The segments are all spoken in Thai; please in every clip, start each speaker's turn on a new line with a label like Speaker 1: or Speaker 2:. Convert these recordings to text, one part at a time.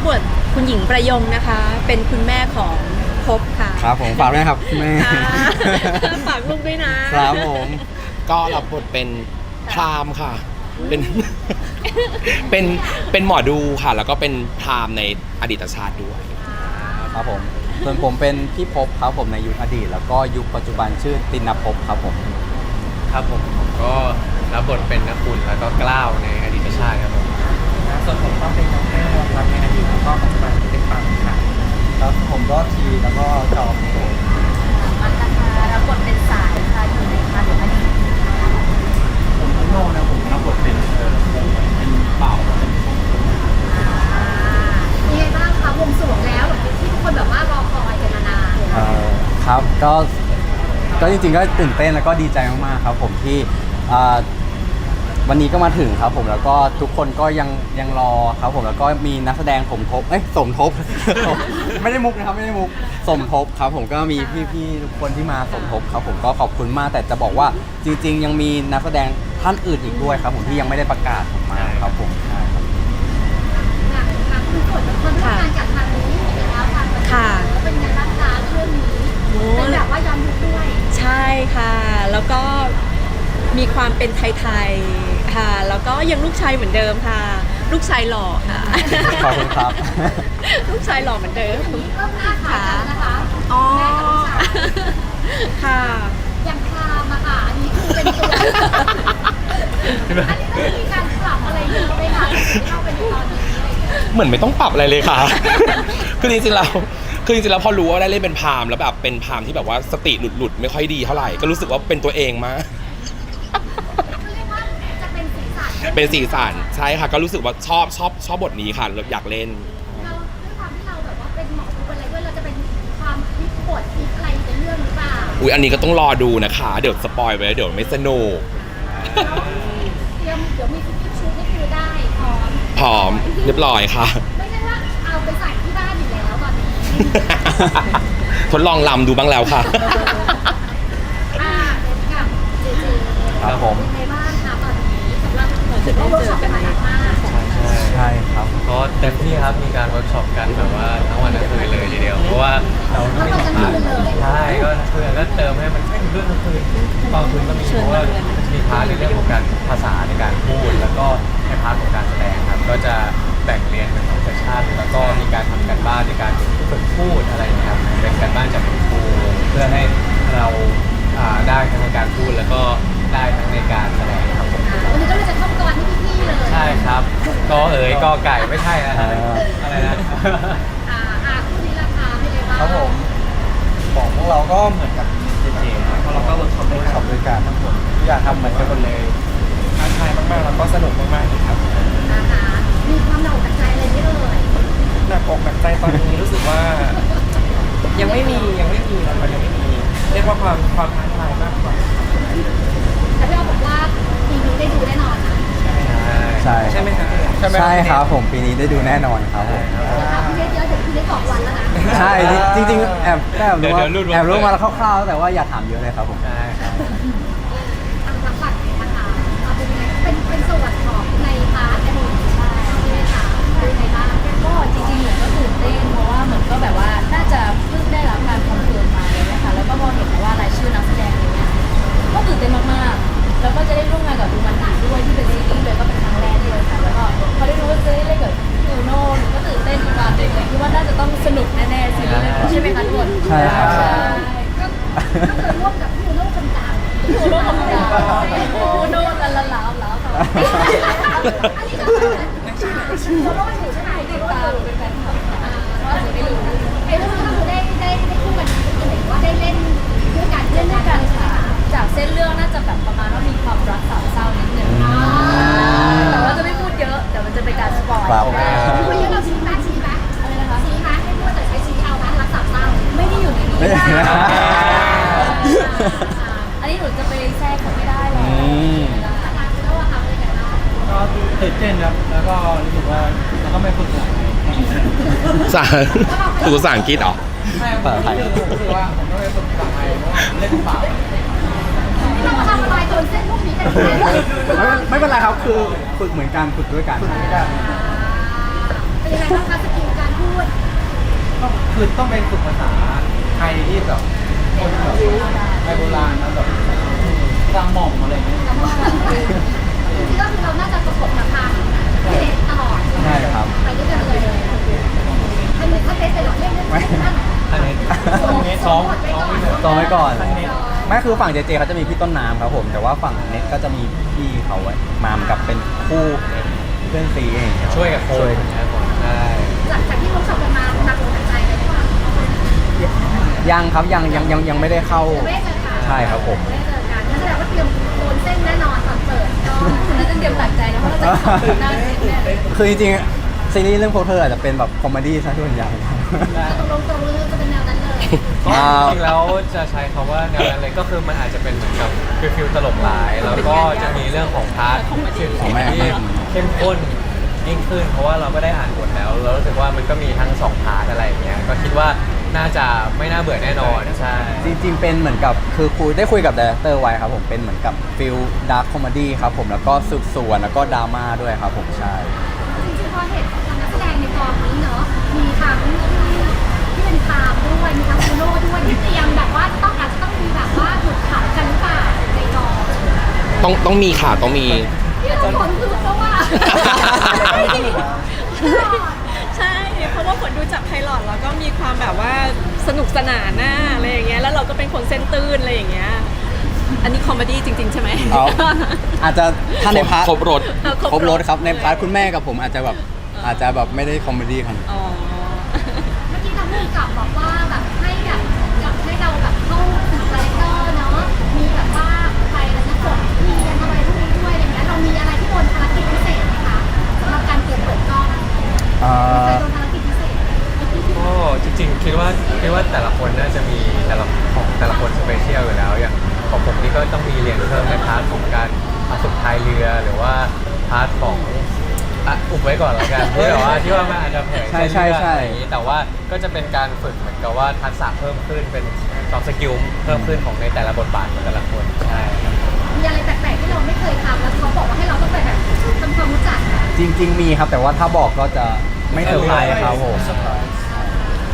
Speaker 1: รับบทคุณหญิงประยงนะคะ เป็นคุณแม่ของภพบค่ะ
Speaker 2: ครับผมฝากด้วยครับแม่
Speaker 1: ค่ะฝากลูกด้วยนะ ครับ
Speaker 2: ผม
Speaker 3: ก็รับบทเป็นพราหมณ์ค่ะ เป็น เป็นเป็นหมอดูค่ะ แล้วก็เป็นพราหมณ์ในอดีตชาติด้วย
Speaker 2: ครับผมส่วนผมเป็นพี่ภพครับผมในยุคอดีต แล้วก็ยุคปัจจุบันชื่อตินภพครับผม
Speaker 4: ครับผมผมก็รับบทเป็นนักบุญแล้วก็กล้าวในอดีตชาติครับผม
Speaker 5: ส่วนผมก็เป็นน้องแก้วรับในอดีตแล้วก็ปัจจุบันเป็นปังค่ะ
Speaker 2: ครับผมก็ทีแล้วก็จอม
Speaker 6: มันนะคะรับบทเป็นสายค่ะอยู่ในพาร์ทของอดี
Speaker 5: ผมทั้งโลกนะผมรับบทเป็นเออเป็นเป่าเป็น
Speaker 6: เป็นไงบ้างคะวงสรวงแล้วหลังจากที่ทุกคนแบบว่ารอคอยกันมานาน
Speaker 2: เอ่อครับก็ก็จริงๆก็ตื่นเต้นแล้วก็ดีใจมากๆครับผมที่อ่า วันนี้ก็มาถึงครับผมแล้วก็ทุกคนก็ยังยังรอครับผมแล้วก็มีนักแสดงผมทบเอ้ยสมทบ ไม่ได้มุกนะครับไม่ได้มุกสมทบครับผมก็มีพี่ๆทุกคนที่มาสมทบครับผมก็ขอบคุณมากแต่จะบอกว่าจริง ๆ ยังมีนักแสดงท่านอื่นอีกด้วยครับผมที่ยังไม่ได้ประกาศออกมาครับผมใช่ครับ
Speaker 6: หนังทางคุณฝนคนร่วมงานกับทางนี้อยู่แล้วทางบันเทิง
Speaker 1: ค่ะ
Speaker 6: แล้วเป็นไงบ้างคะเรื่องนี้
Speaker 1: โอ้
Speaker 6: เป็นแบบว่าย้อนยุคด้วย
Speaker 1: ใช่ค่ะ แล้วก็มีความเป็นไทยๆ ค่ะ แล้วก็ยังลูกชายเหมือนเดิมค่ะ ลูกชายหล่อค่ะ
Speaker 2: ขอบคุณครับ
Speaker 1: ลูกชายหล่อเหมือนเดิม
Speaker 6: เริ่มหน้าขายกันนะคะ
Speaker 1: อ๋อ
Speaker 6: แม่กับลูกชาย
Speaker 1: ค่ะ
Speaker 6: อย่างครามอะค่ะอันนี้คือเป็นตัวอันนี้คือมีการปรับอะไรเยอะไหมคะที่เข้าไปในตอนนี้อะไรอย่างเงี้ย
Speaker 3: เหมือนไม่ต้องปรับอะไรเลยค่ะ คือจริงๆแล้วคือจริงๆแล้วพอรู้ว่าได้เล่นเป็นพราหมณ์แล้วแบบเป็นพราหมณ์ที่แบบว่าสติหลุดๆไม่ค่อยดีเท่าไหร่ ก็รู้สึกว่าเป็นตัวเองมาก
Speaker 6: เป็นสีสัน
Speaker 3: ใช่ค่ะ ก็รู้สึกว่าชอบชอบชอบบทนี้ค่ะอยากเล่น
Speaker 6: เราด้วยความที่เราแบบว่าเป็นหมอดูอะไรด้วยเราจะเป็นความพลิกบทพลิกอะไรในเรื่องหรือเปล่า
Speaker 3: อุ้ยอันนี้ก็ต้องรอดูนะคะ เดี๋ยวสปอยไว้เดี๋ยวไม่สนุก
Speaker 6: เตรียมเดี๋ยวมีฟิตชุดนี่คือได้พร้อม
Speaker 3: พร้อมเรียบร้อยค่ะ
Speaker 6: ไม่ใช่ว่าเอาไปใส่ที่บ้านอยู่แล้วตอนนี้
Speaker 3: ทดลองลำดูบ้างแล้วค่ะ
Speaker 6: อ่าเดี๋ยวกับเจเจ
Speaker 2: ครับผม
Speaker 6: เป็นไงบ้างคะตอนนี้สำหรับผมก็เวิร์กช็อกันมาหนักมาก
Speaker 2: ใช่ครับ
Speaker 4: ก็เต็มที่ครับมีการเวิร์กช็อปกันแบบว่าทั้งวันทั้งคืนเลยทีเดียว เพราะว่าเราก็มีพาร์ใช่ก็คืนก็เติมให้มันไม่เรื่องทั้งคืนตอนคืนก็มีเพราะว่าจะมีพาร์ทในเรื่องของการภาษาในการพูด แล้วก็ในพาร์ทของการแสดงครับ ก็จะแบ่งเรียนเป็นสองเซสชั่นแล้วก็มีการทำการบ้านในการฝึกพูดอะไรนะครับเป็นการบ้านจากคุณครูเพื่อให้เราได้ทั้งการพูดแล้วก็ ก
Speaker 6: อเอ๋
Speaker 4: ยกอไก่ไม่ใช่นะฮะ
Speaker 2: อ่า
Speaker 4: อะไรนะ
Speaker 6: อ่าอ่าคู่นี้ราคาเป็นไงบ้าง
Speaker 5: ครับผมของพวกเราก็เหมือนกับเจเจนะเพราะเราก็เวิร์กช็อปด้วยกันด้วยกันทั้งหมดทุกอย่างทำเหมือนกันหมดเลยท้าทายมากๆแล้วก็สนุกมากๆเลยครับ
Speaker 6: นะคะมีความหนักใจอะไรไหม่เอ่ย
Speaker 5: หนักอกหนักใจตอนนี้รู้สึกว่า
Speaker 1: ยังไม่มี
Speaker 5: ยังไม่มีนะครับยังไม่มี เรียกว่าความความท้าทายมากกว่า
Speaker 6: แต่พี่เราบอกว่าปีนี้ได้ดูแน่นอนนะ
Speaker 2: ใช่
Speaker 5: ใช่ไหม ครับ
Speaker 2: ใช่ครับผมปีนี้ได้ดูแน่นอนครับผม
Speaker 6: นะคะพี่เล็กเยอะเดี๋ยวพี่เล็กบอกวันแล้วนะ
Speaker 2: ใช่จริงๆแอบแอบรู้ว่า
Speaker 4: เดี๋ยวเดี๋ยวรูด
Speaker 2: แอบรู้
Speaker 4: ไว้
Speaker 2: มาคร่าวๆแต่ว่าอย่าถามเยอะเลยครับผ
Speaker 7: ม
Speaker 2: ใช่ครับ
Speaker 6: ร่วมกับพี่โน่คนกลาง
Speaker 7: พี่โน่ทำงานพี่โน่ละละลาวแล้วค่ะ
Speaker 6: อันนี้ก็คือเราต้องอยู่ใช่ไหม
Speaker 7: ติดตามเป็นแฟนคลับค่ะเพราะว่าหนูไม่รู้
Speaker 6: ไอ้เรื่องก็คือได้ได้ได้คู่กันหรือว่าได้เล่นด้วยกัน
Speaker 7: เล่นด้วยกันค่ะจากเส้นเรื่องน่าจะแบบประมาณว่ามีความรักสามเศร้านิดนึงแต่ว่าจะไม่พูดเยอะเดี๋ยวมันจะเป็นการสปอย
Speaker 2: ครับ
Speaker 6: พี่คนนี้เราชี้ไหมชี้ไหม
Speaker 7: อะไรนะคะ
Speaker 6: ชี้ไหมให้พูดแต่ใช้ชี้เอาไหมรักสามเศร้า
Speaker 7: ไม่ได้อยู่ในนี้
Speaker 2: ไม่ได้ อยู่ในนี้
Speaker 7: อันนี้หนูจะไปแทรกเขาไม่ได้หรอก
Speaker 2: อืม
Speaker 6: อาการเป็นโรคอะค่ะเป็นยังไงบ้าง
Speaker 5: ก็ตื่นเต้นครับ แล้วก็รู้สึกว่าเราต้องไปฝึกหลาย
Speaker 3: สาตัวภาษาอังกฤษเหรอ
Speaker 5: ไม่ครับผมรู้สึกว่าผมต้องไปฝึกภาษาไทยเพราะว่าเล่นเปล่า
Speaker 6: นี่เราทำอะไรโดนเส้นพวกนี้กันไหม
Speaker 2: ไม่ไม่เป็นไรครับ คือฝึกเหมือนกันฝึกด้วยกัน
Speaker 6: เป็นยังไงบ้างคะสกิล
Speaker 5: ต้องคือต้องเป็นฝึกภาษาไทยที่แบบคนแบบไท ยโบราณนะแบบกลางหม่อมอะไรอย่างเงี้ย
Speaker 6: จริงๆก็คือเราน่าจะประกบกับทางพี่เล็กตลอด
Speaker 2: ใช่ครับ
Speaker 6: ไปด้วยกันเลยถ้าเล็กถ้าเล็กไปหรอเล่นเล่น
Speaker 2: ไม่
Speaker 4: อันนี้
Speaker 5: ซ้อม
Speaker 2: ต่อไว้ก่อน
Speaker 5: อันนี้
Speaker 2: ไม่คือฝั่งเจเจเขาจะมีพี่ต้นน้ำครับผม แต่ว่าฝั่งเน็ตก็จะมีพี่เขาไว้มาเหมือนกับเป็นคู่เพื่อนซีอย่างเงี้ย
Speaker 4: ช่วยกับโค้
Speaker 2: ช่วย
Speaker 4: ชนะครับผมใช่
Speaker 6: หลังจากที่เวิร์กช็อปกันมาหนักหนักใจเลยดีกว่า
Speaker 2: ยังครับยังยังยังยังไม่ได้เข้า
Speaker 6: ไม่ได้เจอกัน
Speaker 2: ใช่ครับผม
Speaker 6: ไม่ได้เจอกันนั่นแสดงว่าเตรียมโดนเส้นแน่นอนตอนเปิดก็
Speaker 7: คุณน่าจะเตรียมตัดใจนะเพราะเราจะขอบคุณหน้าเซ็ตเนี่ย
Speaker 2: คือจริงๆซีรีส์เรื่องโพเทอร์อาจจะเป็นแบบคอมเมดี้ซะส่วนใหญ่
Speaker 6: ตกลงตรงเลยจะเป็นแนวนั้นเลย
Speaker 4: ก็
Speaker 2: อ่า
Speaker 4: จริงๆแล้วจะใช้คำว่าแนวนั้นเลยก็คือมันอาจจะเป็นเหมือนกับฟิลฟิลตลกร้าย แล้วก็จะมีเรื่องของพาร์ทสืบสวนที่เข้มข้นยิ่งขึ้นเพราะว่าเราก็ได้อ่านบทแล้วเรารู้สึกว่ามันก็มีทั้งสองพาร์ทอะไรอย่างเงี้ยก็คิดว่า น่าจะไม่น่าเบื่อแน่นอนใช่
Speaker 2: จริงๆ เป็นเหมือนกับคือคุยได้คุยกับดีเรคเตอร์ไว้ครับผมเป็นเหมือนกับฟิลดาร์คคอมเมดี้ครับผมแล้วก็สืบสวนแล้วก็ดราม่าด้วยครับผมใช่
Speaker 6: จริงๆพอเห็นนักแสดงในกองนี้เนาะมีทั้งที่เป็นพามด้วยมีทั้งคูโร่ด้วยที่เตรียมแบบว่าต้องอาจจะต้องมีแบบว่าหยุดขำกันหรือเปล่าในกอง
Speaker 3: ต้องต้องมีค่ะต้องมี
Speaker 6: ที่เราคนคือเพราะว่า
Speaker 1: ใช่เพราะว่าผลดูจากไพลอตแล้วก็มีความแบบว่าสนุกสนานน่าอะไรอย่างเงี้ยแล้วเราก็เป็นคนเส้นตื้นอะไรอย่างเงี้ยอันนี้คอมเมดี้จริง ๆ ใช่ไหม
Speaker 2: เอาอาจจะถ้าในพาร์ท
Speaker 3: ครบรถ
Speaker 1: เออ
Speaker 2: ครบรถครับในพาร์ทคุณแม่กับผมอาจจะแบบอาจจะแบบไม่ได้คอมเมดี้ขนาดนั้น
Speaker 1: อ๋อ
Speaker 6: เมื่อกี้ทางผู้กำกับบอกว่าแบบ
Speaker 4: เรือหรือว่าพาร์ทของอะอุบไว้ก่อนแล้วกันที่แบบว่าที่ว่ามันอาจจะเผย
Speaker 2: ใช่
Speaker 4: เส้น
Speaker 2: ใช่
Speaker 4: เรื่อง
Speaker 2: ใช่
Speaker 4: อะไรอย่างนี้แต่ว่าก็จะเป็นการฝึกเหมือนกับว่าทักษะเพิ่มขึ้นเป็นสองสกิลเพิ่มขึ้นของในแต่ละบทบาทของแต่ละคนใช่ครับ
Speaker 6: มีอะไรแปลกๆที่เราไม่เคยทำแล้วเขาบอกว่าให้เราต้องไปแบบทำความรู้จักอะ
Speaker 2: จริง ๆ มีครับแต่ว่าถ้าบอกก็จะไม่เซอร์ไพรส์ครับผม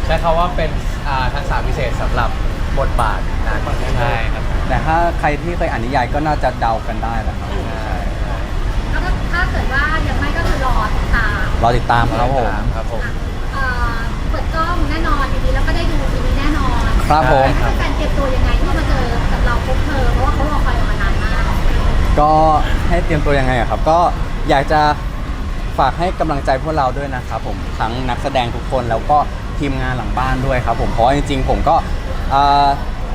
Speaker 4: ใช้คำว่าเป็นอ่าทักษะพิเศษสำหรับบทบาทนั้นใช่ครับ
Speaker 2: แต่ถ้าใครที่เคยอ่านนิยายก็น่าจะเดากันได้แหละครับ
Speaker 6: แล้วก็ ถ้าเกิดว่ายังไม่ก็คือรอติดตาม
Speaker 2: รอติดตามครับผม
Speaker 4: ครับผม
Speaker 6: เอ่อเปิดกล้องแน่นอนทีนี้แล้วก็ได้ดูทีนี้แน่นอน
Speaker 2: ครับผม
Speaker 6: ให้แฟนๆเตรียมตัวยังไงที่มาเจอกับเราพบเธอเพราะว่าเขารอคอยกันมานานมาก
Speaker 2: ก็ให้เตรียมตัวยังไงอะครับ ก็อยากจะฝากให้กำลังใจพวกเราด้วยนะครับผมทั้งนักแสดงทุกคนแล้วก็ทีมงานหลังบ้านด้วยครับผมเพราะว่าจริงๆผมก็เอ่อ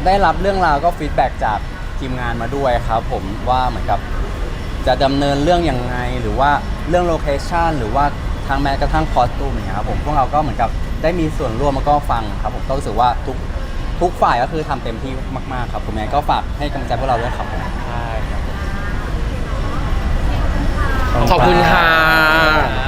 Speaker 2: ได้รับเรื่องราวก็ฟีดแบ็กจากทีมงานมาด้วยครับผมว่าเหมือนกับจะดำเนินเรื่องยังไง หรือว่าเรื่องโลเคชันหรือว่าทางแม้กระทั่งคอสตูมอย่างเงี้ยครับผมพวกเราก็เหมือนกับได้มีส่วนร่วมแล้วก็ฟังครับผมก็รู้สึกว่าทุกทุกฝ่ายก็คือทำเต็มที่มากๆครับผมยังไงก็ฝากให้กำลังใจพวกเราด้วยครับผม
Speaker 4: ใช่ครับ
Speaker 3: ขอบคุณค่ะ